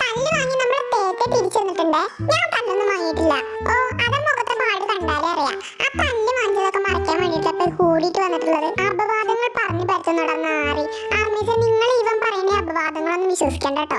പല്ല് നമ്മൾ ഞാൻ പല്ലൊന്നും ഓ മുഖത്തെ പാട് ആ പല്ല് വന്നിട്ടുള്ളത്. അപവാദങ്ങൾ പറഞ്ഞു നിങ്ങൾ ഇവൻ ഓ കേട്ട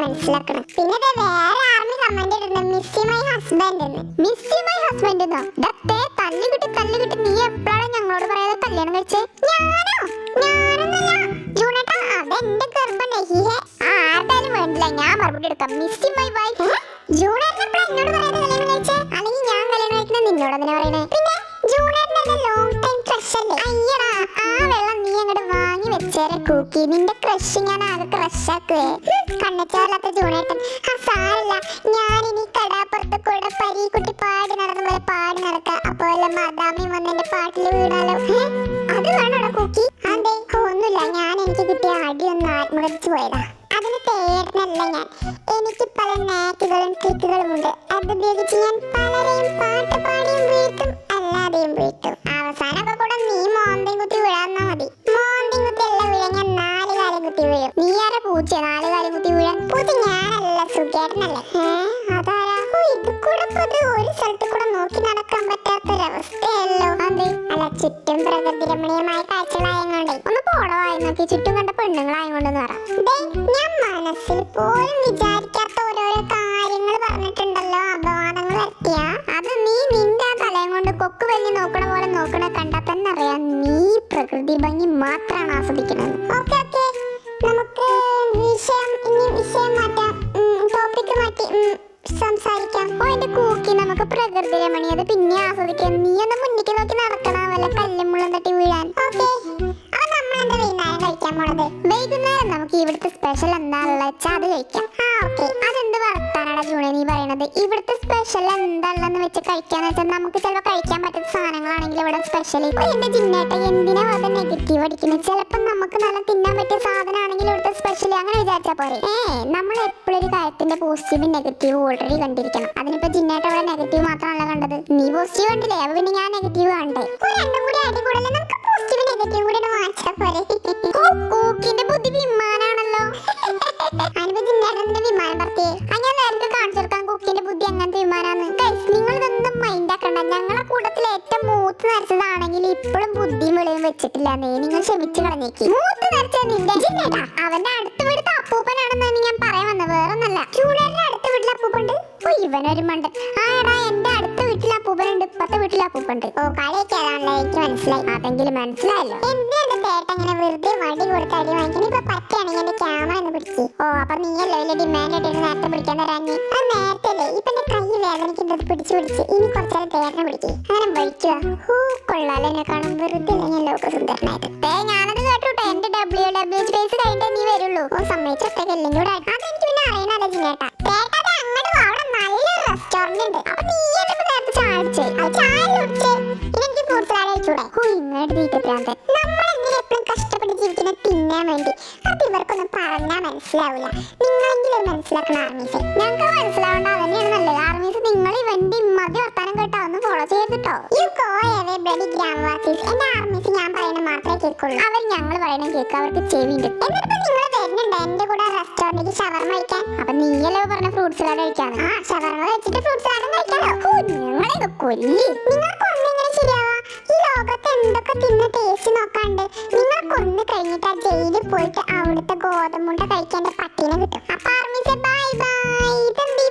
മനസ്സിലാക്കണം? പിന്നെ വേറെ കമന്റ് മിസ്സി മൈ ഹസ്ബൻഡ് എന്ന്. മിസ്സി മൈ ഹസ്ബൻഡ് എന്നോ? ദത്തേ തല്ല് കിട്ടി തല്ല് കിട്ടി. നീ എപ്പോഴാണ് ഞങ്ങളോട് പറയാതെ കല്യാണം കഴിച്ചേ? ഞാനോ? ഞാനൊന്നല്ല. ജൂണേട്ടാ അതെന്റെ ഗർഭം നഹിഹേ ആ ആർക്കാലും വേണ്ടില്ല. ഞാൻ മറുപടി എടുക്കാം. മിസ്സി മൈ വൈഫ് ജൂണേട്ടൻ എപ്പോഴാണ് എന്നോട് പറയാതെ കല്യാണം കഴിച്ചേ? അല്ലെങ്കിൽ ഞാൻ കല്യാണം കഴിക്കുന്ന നിന്നോട് അതിനെ പറയണേ? കൂക്കി നിന്റെ ക്രഷ് ഞാൻ ആകെ ക്രഷാക്കുവേ കണ്ണച്ചാലാത്ത ജൂണേട്ടൻ ആ സാരല്ല. ഞാൻ ഇനി കടാപ്പുറത്ത് കൂടെ പരീക്കുട്ടി പാടി നടന്ന പോലെ പാടി നടക്ക. അപ്പോൾ മദാമി വന്ന് എന്റെ പാട്ടിൽ വീടാലോ? അത് വേണോടാ കൂക്കി. അതെ ഒന്നുമില്ല. ഞാൻ എനിക്ക് കിട്ടിയ അടി ഒന്ന് ആത്മഹത്യ പോയതാ. അതിന് തേടുന്നല്ല ഞാൻ. എനിക്ക് പല നാക്കുകളും ട്രിക്കുകളും ഉണ്ട് അത് ഉപയോഗിച്ച് ഞാൻ പലരെയും ഞാനല്ല ഒരു നോക്കി നടക്കാൻ അല്ല ചുറ്റും ഒന്ന് കണ്ട പെണ്ണുങ്ങളായതുകൊണ്ടെന്ന് പറ. ദേ, ഞാൻ മനസ്സിൽ പോലും വിചാരിക്കാത്ത ഓരോരോ സംസാരിക്കാം. ഓ എന്റെ കൂക്കി നമുക്ക് പ്രകൃതി രമണി അത് പിന്നെ ആസ്വദിക്കാം. നീ ഒന്ന് മുന്നിക്ക് നോക്കി നടക്കണം വല്ല കല്ലും തട്ടി വീഴാൻ. ഓക്കെ. അപ്പൊ നമ്മൾ എന്താ വൈകുന്നേരം കഴിക്കാൻ പോണത്? വൈകുന്നേരം നമുക്ക് ഇവിടുത്തെ സ്പെഷ്യൽ എന്താണെന്ന് വെച്ചാൽ അത് കഴിക്കാം. ആ ഓക്കെ. അതെന്ത് വർത്താനാണ് ജൂണി നീ പറയണത്? ഇവിടുത്തെ സ്പെഷ്യൽ എന്താണെന്ന് വെച്ച് കഴിക്കാന്ന് വെച്ചാൽ നമുക്ക് ചിലപ്പോൾ കഴിക്കാൻ പറ്റുന്ന സാധനങ്ങളാണെങ്കിൽ ഇവിടെ സ്പെഷ്യൽ എന്റെ ജിന്നേട്ട എന്തിനാ അത് നെഗറ്റീവ് അടിക്കുന്നത് ചിലപ്പോൾ നമുക്ക് നല്ല തിന്നാൻ പറ്റിയ സാധനമാണെങ്കിൽ സ്പെഷ്യൽ അങ്ങനെ വിചാരിച്ചാൽ പോരെ. ഏ നമ്മൾ എപ്പോഴും ഒരു കാര്യത്തിന്റെ പോസിറ്റീവ് നെഗറ്റീവ് ഓൾറെഡി കണ്ടിരിക്കണം. അതിനിപ്പോ ജിന്നായിട്ട് അവിടെ നെഗറ്റീവ് മാത്രമല്ല കണ്ടത്. നീ പോസിറ്റീവ് കണ്ടില്ലേ? അപ്പൊ പിന്നെ ഞാൻ നെഗറ്റീവ് കണ്ടേ. രണ്ടും കൂടി അടി കൂടല്ലേ? നമുക്ക് പോസിറ്റീവ് നെഗറ്റീവ് കൂടി വാങ്ങിച്ചാൽ പോരെ. ഓക്കിന്റെ ബുദ്ധി വിമാനാണല്ലോ. അനുപ ജിന്നേട്ടന്റെ വിമാനം പറത്തിയേ? അങ്ങനെ നേരത്തെ കാണിച്ചു കൊടുക്കാൻ കുക്കിന്റെ ബുദ്ധി അങ്ങനത്തെ വിമാനാണ് ഗൈസ് നിങ്ങൾ ഇതൊന്നും മൈൻഡ് ആക്കണ്ട. ഞങ്ങളെ കൂട്ടത്തിൽ ഏറ്റവും മൂത്ത് നരച്ചതാണെങ്കിൽ ഇപ്പോഴും ബുദ്ധിയും വെളിയും വെച്ചിട്ടില്ല നീ നിങ്ങൾ ക്ഷമിച്ചു കളഞ്ഞേക്ക്. മൂത്ത് നരച്ച നിന്റെ ജിന്നേട്ടാ ഓ ഇവനൊരു മണ്ട് ആ എടാ എന്റെ അടുത്ത വീട്ടിൽ അപ്പൂപ്പനുണ്ട് ഇപ്പത്തെ വീട്ടിൽ അപ്പൂപ്പുണ്ട് ഓ കളിയൊക്കെയാണല്ലോ എനിക്ക് മനസ്സിലായി. അതെങ്കിലും മനസ്സിലായല്ലോ. എന്തിനാ ചേട്ടൻ ഇങ്ങനെ വെറുതെ വടി കൊടുത്ത് അടി വാങ്ങിക്കണം ഇപ്പൊ പറ്റുകയാണെങ്കിൽ എന്റെ ക്യാമറ ഒന്ന് പിടിച്ച് ഓ അപ്പൊ നീയല്ലോ വലിയ ഡിമാൻഡ് ആയിട്ട് നേരത്തെ പിടിക്കാൻ തരാഞ്ഞ്? അത് നേരത്തെ ഇപ്പൊ എന്റെ കൈ വേദനിക്കുന്നത് പിടിച്ചു പിടിച്ച്. ഇനി കുറച്ചേരം തേട്ടനെ പിടിക്ക്. അങ്ങനെ വഴിക്കുക ഹൂ കൊള്ളാലോ എന്നെ കാണാൻ. വെറുതെ ഞാൻ ലോകസുന്ദരനായിട്ട് ദേ, ഞാനത് കേട്ടോട്ടെ എന്റെ ഡബ്ല്യു ഡബ്ല്യു സ്പേസ് കഴിഞ്ഞിട്ടേ നീ വരുള്ളൂ. ഓ സമ്മതിച്ചൊക്കെ എല്ലാം കൂടെ എന്തിനാ എപ്പോഴും കഷ്ടപ്പെട്ട് ജീവിക്കുന്ന തിന്നാൻ വേണ്ടി? അത് ഇവർക്കൊന്നും പറഞ്ഞാൽ മനസ്സിലാവില്ല നിങ്ങളെങ്കിലും മനസ്സിലാക്കണം ആർമീസ്. ഞങ്ങൾക്ക് മനസ്സിലാവേണ്ട. അതന്നെയാണ് നല്ലത്. ആർമീസ് നിങ്ങൾ ഇവന്റെ ഇമ്മതി വർത്താനം കേട്ടോ ഒന്ന് ഫോളോ ചെയ്തിട്ടോ. യു കോ എവേ ബ്ലഡി ഗ്രാമവാസീസ്. എന്റെ ആർമീസ് ഞാൻ പറയുന്നത് മാത്രമേ കേൾക്കുള്ളൂ. അവർ ഞങ്ങൾ പറയുന്നത് കേൾക്കുക അവർക്ക് ചെവിയുണ്ട് എന്നിട്ട് നിങ്ങൾ വരുന്നുണ്ട്? എന്റെ കൂടെ റെസ്റ്റോറന്റിലേക്ക് ഷവർമ കഴിക്കാൻ? അപ്പൊ നീയല്ലോ പറഞ്ഞ ഫ്രൂട്ട്സ് സാലഡ് കഴിക്കാന്ന്? ആ ഷവർമ കഴിച്ചിട്ട് ഫ്രൂട്ട്സ് സാലഡ് കഴിക്കാനോ നിങ്ങളെ കൊല്ലി. ഈ എന്തൊക്കെ തിന്ന് ടേസ്റ്റ് നോക്കാണ്ട്. നിങ്ങൾ കൊന്നു കഴിഞ്ഞിട്ട് ആ ജയിലിൽ പോയിട്ട് അവിടുത്തെ ഗോതമ്പുണ്ട കഴിക്കാൻ പട്ടീനെ കിട്ടും. അപ്പൊ ബൈ ബൈ ഇതെന്ത് ഈ